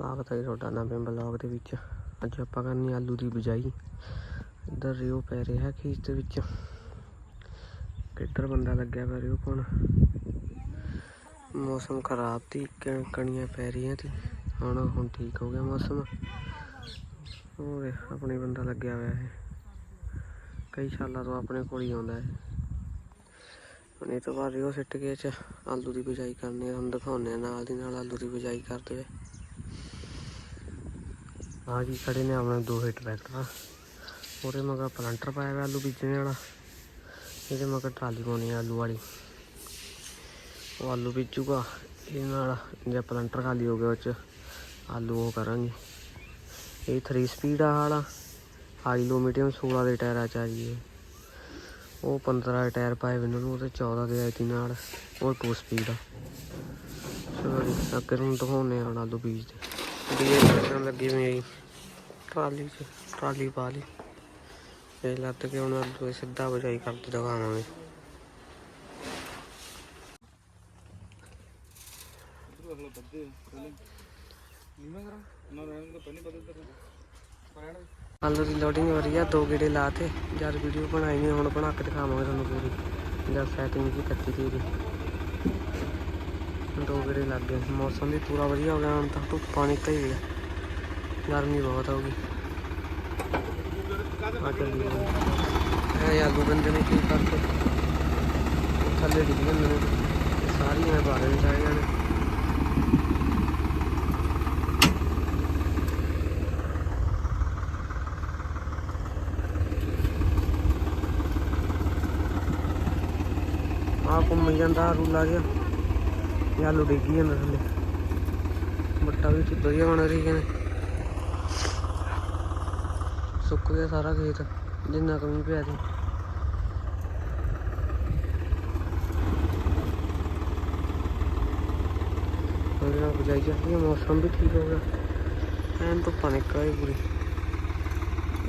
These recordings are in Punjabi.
ਸਵਾਗਤ ਹੈ ਤੁਹਾਡਾ ਨਵੇਂ ਬਲੌਗ ਦੇ ਵਿੱਚ। ਅੱਜ ਆਪਾਂ ਕਰਨੀ ਆਲੂ ਦੀ ਬਿਜਾਈ। ਇੱਧਰ ਰਿਓ ਪੈ ਰਿਹਾ ਖੇਤ ਦੇ ਵਿੱਚ। ਕਿੱਧਰ ਬੰਦਾ ਲੱਗਿਆ ਪਿਆ ਰਿਓ ਕੋਣ? ਮੌਸਮ ਖਰਾਬ ਸੀ ਕਣੀਆਂ ਪੈ ਰਹੀਆਂ ਸੀ। ਹੁਣ ਹੁਣ ਠੀਕ ਹੋ ਗਿਆ ਮੌਸਮ। ਹੋਰ, ਆਪਣੇ ਬੰਦਾ ਲੱਗਿਆ ਹੋਇਆ ਹੈ। ਕਈ ਸਾਲਾਂ ਤੋਂ ਆਪਣੇ ਕੋਲ ਹੀ ਆਉਂਦਾ ਹੈ। ਹੁਣ ਇਹ ਤੋਂ ਬਾਅਦ ਰਿਓ ਸਿੱਟ ਕੇ ਚ ਆਲੂ ਦੀ ਬਿਜਾਈ ਕਰਨੀ ਆ। ਤੁਹਾਨੂੰ ਦਿਖਾਉਂਦੇ ਆ ਨਾਲ ਦੀ ਨਾਲ ਆਲੂ ਦੀ ਬਿਜਾਈ ਕਰਦੇ ਹੋਏ। ਆ ਜੀ, ਖੜੇ ਨੇ ਆਪਣੇ ਦੋ ਹੀ ਟਰੈਕਟਰ। ਉਹਦੇ ਮਗਰ ਪਲੰਟਰ ਪਾਇਆ ਹੋਇਆ ਆਲੂ ਬੀਜਣੇ ਵਾਲਾ। ਇਹਦੇ ਮਗਰ ਟਰਾਲੀ ਪਾਉਣੀ ਆਲੂ ਵਾਲੀ। ਉਹ ਆਲੂ ਬੀਜੂਗਾ ਇਹ ਨਾਲ ਜੇ ਪਲੰਟਰ ਖਾਲੀ ਹੋ ਗਿਆ ਉਹ ਚ, ਆਲੂ ਉਹ ਕਰਾਂਗੇ। ਇਹ 3 ਸਪੀਡ ਆ ਵਾਲਾ। ਹਾਈ ਲੋ ਮੀਡੀਅਮ 16 ਦੇ ਟਾਇਰਾਂ ਚ ਆ ਜੀ। ਉਹ 15 ਦੇ ਟਾਇਰ ਪਾਏ ਮੈਨੂੰ ਨੂੰ ਉਹਦੇ 14 ਦੇ ਆਈ ਤੀ ਨਾਲ। ਉਹ 2 ਸਪੀਡ ਆ। ਚਲੋ ਅੱਗੇ ਨੂੰ ਦਿਖਾਉਂਦੇ ਆ ਹੁਣ ਆਲੂ ਬੀਜਦੇ। ਡੀਏ ਲੱਗਣ ਲੱਗੀ ਹੋਈ ਆ ਟਰਾਲੀ 'ਚ, ਟਰਾਲੀ ਪਾ ਲਈ। ਇਹ ਲੱਤ ਕੇ ਹੁਣ ਆਲੂ ਇਹ ਸਿੱਧਾ ਬਜਾਈ ਕਰਦੇ ਦਿਖਾਵਾਂਗੇ। ਆਲੂ ਦੀ ਲੋਡਿੰਗ ਵਧੀਆ ਦੋ ਗੇੜੇ ਲਾਤੇ ਜਦ ਵੀਡੀਓ ਬਣਾਈ ਹੁਣ ਬਣਾ ਕੇ ਦਿਖਾਵਾਂਗੇ ਤੁਹਾਨੂੰ ਪੂਰੀ। ਜਦ ਸੈਟਿੰਗ ਜੀ ਕੱਤੀ ਤੀ ਦੋ ਗੇੜੇ ਲੱਗ ਗਏ। ਮੌਸਮ ਵੀ ਪੂਰਾ ਵਧੀਆ ਹੋ ਗਿਆ, ਹੁਣ ਤਾਂ ਧੁੱਪਾਂ ਨਿਕਲ ਗਈ ਗਰਮੀ ਬਹੁਤ ਹੋ ਗਈ ਆ ਚੱਲੀ ਇਹ ਆਲੂ ਬੰਦੇ ਨੇ ਕੀ ਕਰਦੇ? ਥੱਲੇ ਡਿੱਗ ਜਾਂਦੇ ਨੇ। ਸਾਰੀਆਂ ਬਾਰੇ ਨਹੀਂ ਸਾਰੀਆਂ ਨੇ ਆ ਘੁੰਮ ਜਾਂਦਾ ਰੂਲਾ ਜਿਹਾ। ਇਹ ਆਲੂ ਡਿੱਗੀ ਜਾਂਦਾ ਥੱਲੇ। ਬੱਟਾ ਵੀ ਚ ਜਿਹਾ ਬਣ ਰਹੀ ਨੇ ਸੁੱਕ ਗਿਆ ਸਾਰਾ ਖੇਤ, ਜਿੰਨਾ ਕਮੀ ਮੀਂਹ ਪਿਆ ਸੀ। ਉਹਦੇ ਨਾਲ ਬਜਾਈ ਜਾਂਦੀ ਹੈ ਮੌਸਮ ਵੀ ਠੀਕ ਹੋ ਗਿਆ। ਐਨ ਧੁੱਪਾਂ ਨਿਕਲ ਆਈ ਪੂਰੀ।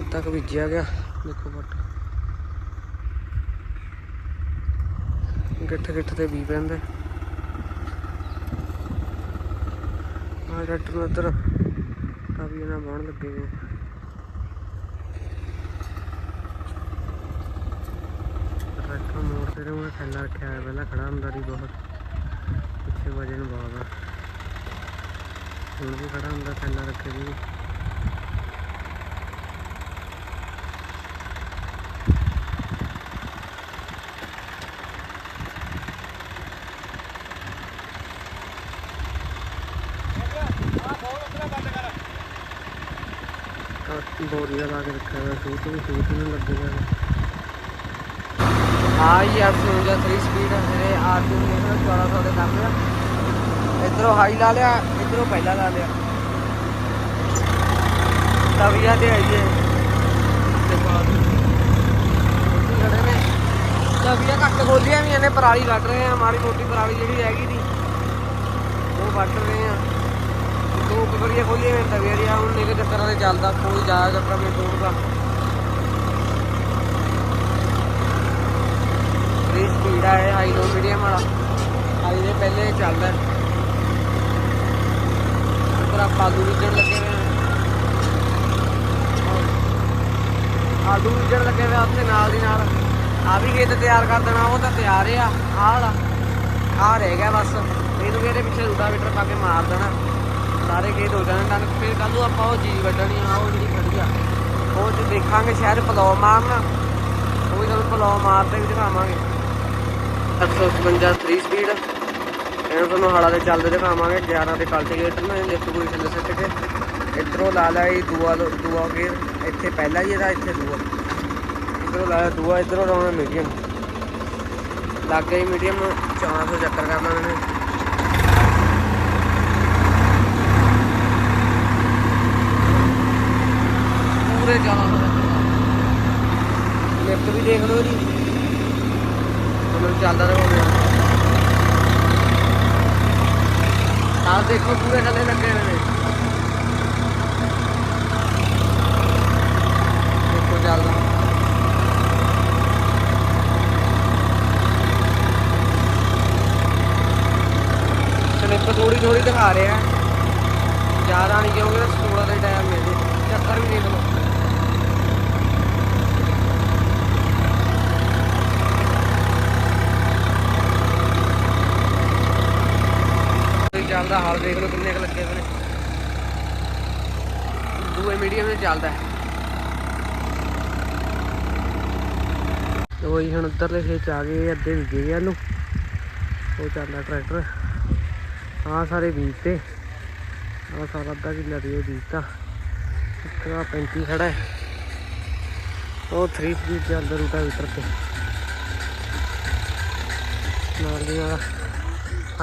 ਤੱਕ ਕੁ ਬੀਜਿਆ ਗਿਆ, ਦੇਖੋ ਬੱਟ ਗਿੱਠ ਗਿੱਠ ਤੇ ਵੀ ਪੈਂਦਾ। ਆ ਟਰੈਕਟਰ ਨੂੰ ਇੱਧਰ ਕਾਫੀ ਇਹਨਾਂ ਬਾਣ ਲੱਗੇ ਹੋਏ ਟਰੈਕਟਰ ਮੋੜ ਤੇ ਉਹ ਥੱਲਾ ਰੱਖਿਆ ਹੋਇਆ, ਪਹਿਲਾਂ ਖੜਾ ਹੁੰਦਾ ਸੀ ਬਹੁਤ। ਪਿੱਛੇ ਵਜਨ ਬਹੁਤ ਆ। ਹੁਣ ਵੀ ਖੜਾ ਹੁੰਦਾ, ਥੱਲਾ ਰੱਖੇ ਜੀ ਬੋਰੀਆ ਲਾ ਕੇ ਰੱਖਿਆ ਹੋਇਆ ਸੂਟ ਵੀ ਸੂਟ ਨੂੰ ਲੱਗੇਗਾ ਹਾਂ ਜੀ 853 3 ਸਪੀਡ ਮੇਰੇ ਆਰਟੂ ਨੇ 1400 ਦੇ ਕਰ ਇਧਰੋਂ ਹਾਈ ਲਾ ਲਿਆ, ਇਧਰੋਂ ਪਹਿਲਾਂ ਲਾ ਲਿਆ। ਤਵੀਆ ਤੇ ਆਈਏ ਦੇਖੋ ਖੜੇ ਨੇ। ਘੱਟ ਖੋਲੀਆਂ ਵੀ, ਇਹਨੇ ਪਰਾਲੀ ਕੱਢ ਰਹੇ ਆ, ਮਾੜੀ ਮੋਟੀ ਪਰਾਲੀ ਜਿਹੜੀ ਹੈਗੀ ਦੀ ਉਹ ਵੱਢ ਰਹੇ ਆ। ਦੋ ਕਬਰੀਆਂ ਖੋਲੀਆਂ ਨੇ ਤਵੀਆ ਦੀ ਹੁਣ ਨਿਕ ਚੱਕਰਾਂ ਤੇ ਚੱਲਦਾ, ਕੋਈ ਜ਼ਿਆਦਾ ਚੱਕਰ ਨਹੀਂ ਦੂਰਗਾ ਇਹ ਸਪੀਡ ਆ ਇਹ ਹਾਈ ਲੋ ਮੀਡੀਅਮ ਵਾਲਾ। ਹਾਈ ਦੇ ਪਹਿਲੇ ਚੱਲਦਾ। ਉੱਪਰ ਆਪਾਂ ਆਲੂ ਬੀਜਣ ਲੱਗੇ ਹੋਏ ਆ। ਆਲੂ ਬੀਜਣ ਲੱਗੇ ਹੋਏ ਆ ਉੱਥੇ ਨਾਲ ਦੀ ਨਾਲ। ਆ ਵੀ ਖੇਤ ਤਿਆਰ ਕਰ ਦੇਣਾ, ਉਹ ਤਾਂ ਤਿਆਰ ਆ, ਆਹ ਵਾਲਾ। ਆ ਰਹਿ ਗਿਆ ਬਸ। ਇਹਨੂੰ ਵੀ ਇਹਦੇ ਪਿੱਛੇ ਰੂਟਾਵੀਟਰ ਪਾ ਕੇ ਮਾਰ ਦੇਣਾ। ਸਾਰੇ ਖੇਤ ਹੋ ਜਾਣ ਡਨ ਫਿਰ ਕੱਲ ਨੂੰ ਆਪਾਂ ਉਹ ਚੀਜ਼ ਵੱਢਣੀ ਆ, ਉਹ ਜਿਹੜੀ ਖੜੀ ਆ। ਉਹ ਚ ਦੇਖਾਂਗੇ ਸ਼ਾਇਦ ਪਲੋ ਮਾਰਨਾ। ਉਹ ਵੀ ਤੁਹਾਨੂੰ ਪਲੋ ਮਾਰਦੇ ਵੀ ਦਿਖਾਵਾਂਗੇ। 855 3 ਸਪੀਡ ਇਹਨੂੰ ਤੁਹਾਨੂੰ ਹਾਲਾ ਦੇ ਚੱਲਦੇ ਦਿਖਾਵਾਂਗੇ। 11 ਦੇ ਕਲਟੀਵੇਟਰ ਨੇ ਇੱਕ ਕੋਈ ਥੱਲੇ ਸਿੱਟ ਕੇ। ਇੱਧਰੋਂ ਲਾ ਲਿਆ ਇਹ ਦੂਆ ਦੂਆ ਗੇਅਰ। ਇੱਥੇ ਪਹਿਲਾ ਹੀ ਇਹਦਾ, ਇੱਥੇ ਦੂਆ। ਇੱਧਰੋਂ ਲਾਇਆ ਦੂਆ, ਇੱਧਰੋਂ ਲਾਉਣਾ ਮੀਡੀਅਮ ਲੱਗ ਗਈ ਮੀਡੀਅਮ 1400 ਚੱਕਰ ਕਰਨਾ ਮੈਨੇ ਪੂਰੇ 1400 ਲਿਫਟ ਵੀ ਦੇਖ ਲਓ ਜੀ। ਉਹਨਾਂ ਚੱਲਦਾ ਰਹੂਗਾ ਆਹ ਦੇਖੋ ਪੂਰੇ ਥੱਲੇ ਲੱਗੇ ਹੋਏ ਨੇ। ਦੇਖੋ ਚੱਲਦਾ। ਸਲਿੱਪ ਥੋੜੀ ਥੋੜੀ ਦਿਖਾ ਰਿਹਾ। ਜ਼ਿਆਦਾ ਪਤਾ ਨਹੀਂ ਕਿਉਂ ਸਕੂਲ ਸਕੂਲਾਂ ਦੇ ਟਾਈਮ ਮੇਰੇ ਚੱਕਰ ਵੀ ਦੇਖ ਲਓ। ਇਹ ਹਾਲ ਦੇਖ ਲਓ ਕਿੰਨੇ ਕੁ ਲੱਗੇ ਹੋਏ ਨੇ। ਦੂਏ ਮੀਡੀਅਮ ਤੇ ਚੱਲਦਾ ਉਹ ਹੀ ਹੁਣ ਉੱਧਰਲੇ ਖੇਤ ਆ ਗਏ, ਅੱਧੇ ਵਿਗੇ ਗਏ ਨੂੰ ਉਹ ਚੱਲਦਾ ਟਰੈਕਟਰ। ਆਹ ਸਾਰੇ ਬੀਜ ਤੇ ਆਹ ਸਾਰਾ ਅੱਧਾ ਕਿੱਲਾ ਦੀ ਉਹ ਬੀਜਤਾ। ਇੱਕ ਆਹ 35 ਖੜਾ ਹੈ। ਉਹ 3 ਸਪੀਡ ਚੱਲਦਾ ਰੂਟਾਵੀਟਰ ਤੇ ਨਾਲ ਦੀ ਨਾਲ।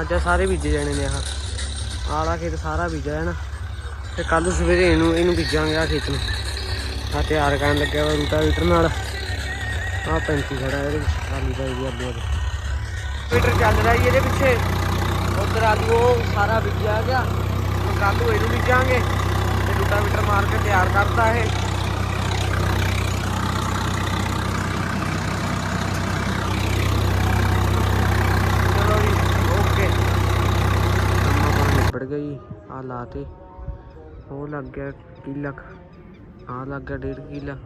ਅੱਜ ਸਾਰੇ ਬੀਜੇ ਜਾਣੇ ਨੇ ਆਹ। ਆਲਾ ਖੇਤ ਸਾਰਾ ਬੀਜਿਆ ਹੈ ਨਾ। ਤੇ ਕੱਲ ਸਵੇਰੇ ਇਹਨੂੰ ਇਹਨੂੰ ਬੀਜਾਂਗੇ ਆ ਖੇਤ ਨੂੰ। ਆ ਤਿਆਰ ਕਰਨ ਲੱਗਿਆ ਵਾ ਰੂਟਾਵੀਟਰ ਨਾਲ। ਆਹ 35 ਖੜਾ ਇਹਦੇ ਵਿੱਚ, ਖਾਲੀ ਪਾਈ ਅੱਗੇ ਅੱਗੇ। ਮੀਟਰ ਚੱਲ ਰਿਹਾ ਜੀ ਇਹਦੇ ਪਿੱਛੇ। ਉਧਰ ਆਲੂ ਉਹ ਸਾਰਾ ਬੀਜਿਆ ਗਿਆ। ਹੁਣ ਕੱਲ ਨੂੰ ਇਹਨੂੰ ਬੀਜਾਂਗੇ। ਤੇ ਰੂਟਾਵੀਟਰ ਮਾਰ ਕੇ ਤਿਆਰ ਕਰਤਾ ਇਹ ਚਲੋ ਜੀ ਓਕੇ ਕੰਮ ਆਪਣਾ ਨਿਬੜ ਗਿਆ ਜੀ ਆ ਲਾਤੇ ਉਹ ਲੱਗ ਗਿਆ ਕਿੱਲਾ ਲੱਖ ਆਹ ਲੱਗ ਗਿਆ ਡੇਢ ਕਿੱਲਾ।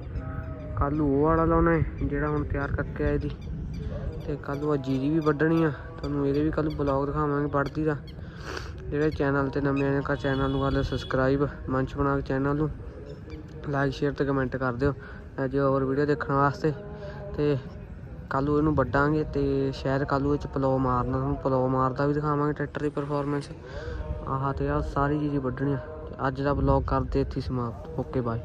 ਕੱਲ ਨੂੰ ਉਹ ਵਾਲਾ ਲਾਉਣਾ ਹੈ, ਜਿਹੜਾ ਹੁਣ ਤਿਆਰ ਕਰਕੇ ਆਏ ਦੀ। ਤੇ ਕੱਲ ਨੂੰ ਆ ਜੀਰੀ ਵੀ ਵੱਢਣੀ ਆ। ਤੁਹਾਨੂੰ ਇਹਦੇ ਵੀ ਕੱਲ ਬਲੌਗ ਦਿਖਾਵਾਂਗੇ ਵੱਢਦੀ ਦਾ। ਜਿਹੜੇ ਚੈਨਲ ਤੇ ਨਵੇਂ ਆਏ ਕਾ ਚੈਨਲ ਨੂੰ ਕਰ ਲਿਓ ਸਬਸਕ੍ਰਾਈਬ ਮੰਚ ਬਣਾ ਕੇ ਚੈਨਲ ਨੂੰ। ਲਾਈਕ ਸ਼ੇਅਰ ਤੇ ਕਮੈਂਟ ਕਰ ਦਿਓ ਅਜੇ ਹੋਰ ਵੀਡੀਓ ਦੇਖਣ ਵਾਸਤੇ। ਤੇ ਕੱਲ ਨੂੰ ਇਹਨੂੰ ਵੱਢਾਂਗੇ ਤੇ ਸ਼ਾਇਦ ਕੱਲ ਨੂੰ ਇਹ ਚ ਪਲੋ ਮਾਰਨਾ, ਤੁਹਾਨੂੰ ਪਲੋ ਮਾਰਦਾ ਵੀ ਦਿਖਾਵਾਂਗੇ ਟਰੈਕਟਰ ਦੀ ਪਰਫਾਰਮੈਂਸ ਆਹ ਤੇ ਆ ਸਾਰੀ ਚੀਜ਼ ਵੱਢਣੀਆਂ ਅੱਜ ਦਾ ਬਲੌਗ ਕਰਦੇ ਇੱਥੇ ਹੀ ਸਮਾਪਤ। Okay bye